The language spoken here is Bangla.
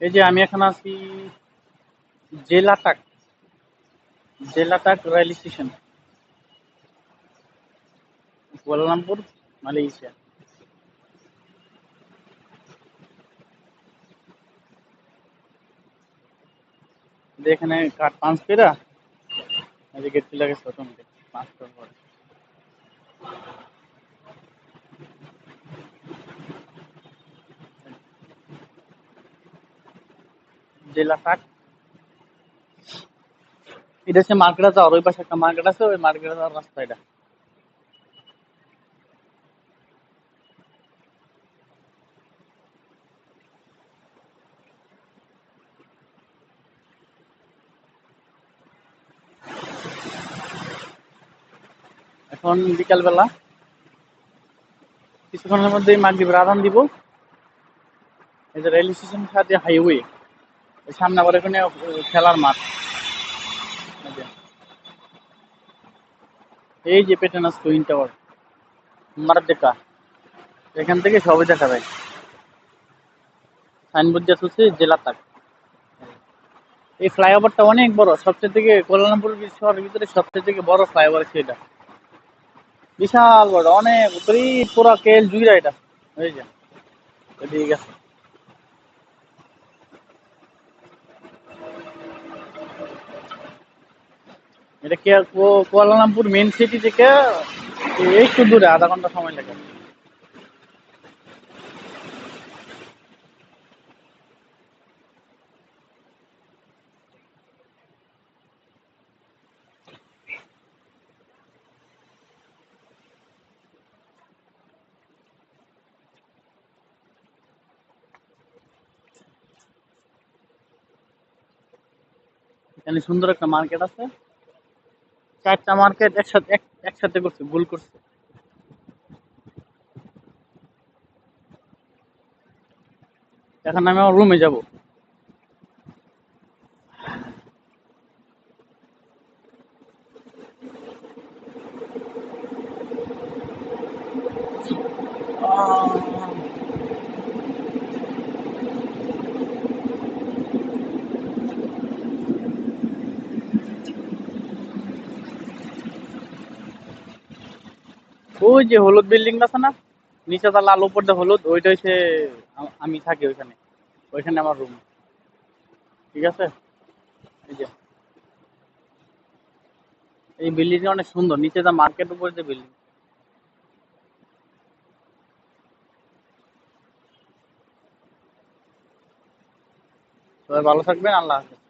এই যে আমি এখন আছি জেলাটাক জেলাটাক rail station Kuala Lumpur Malaysia. এখানে কার্ড পাঁচ পেরা এই যে গেট লাগে অটোমেটিক পাঁচ করার পরে জেলাটাক এটা হচ্ছে মার্কেটে যাওয়ার, ওই পাশে একটা মার্কেট আছে, ওই মার্কেটে যাওয়ার রাস্তা এটা। এখন বিকালবেলা। কিছুক্ষণের মধ্যেই মাগরিবের আদান দিব। এই যে রেল স্টেশন সাথে হাইওয়ে সামনে আবার এখানে খেলার মাঠ। এই যে। যে টুইন টাওয়ার মারদেকা। এখান থেকে সবই দেখা যায়। সাইনবোর্ড দিয়ে হচ্ছে জেলা তাক। এই ফ্লাইওভারটা অনেক বড়, সবচেয়ে থেকে কোলালামপুর শহরের ভিতরে সবচেয়ে থেকে বড় ফ্লাইওভার সেটা বিশাল বড়, অনেক পুরা কেল জুইরা এটা। এই যে। এদিকে গেছে। এটা কে কুয়ালালামপুর মেন সিটি থেকে একটু দূরে, আধা ঘণ্টা সময় লাগে। এখানে সুন্দর একটা মার্কেট আছে। চারটা মার্কেট একসাথে একসাথে করছে ভুল করছে। এখন আমি আমার রুমে যাব। ওই যে হলুদ বিল্ডিং আছে না, নিচে তার লাল উপর দিয়ে হলুদ, ওইটা হচ্ছে আমি থাকি ওইখানে। ওইখানে আমার রুম ঠিক আছে? এই যে। এই বিল্ডিং অনেক সুন্দর। নিচে যা মার্কেট উপরে যে বিল্ডিং সবাই ভালো থাকবেন, আল্লাহ হাফেজ।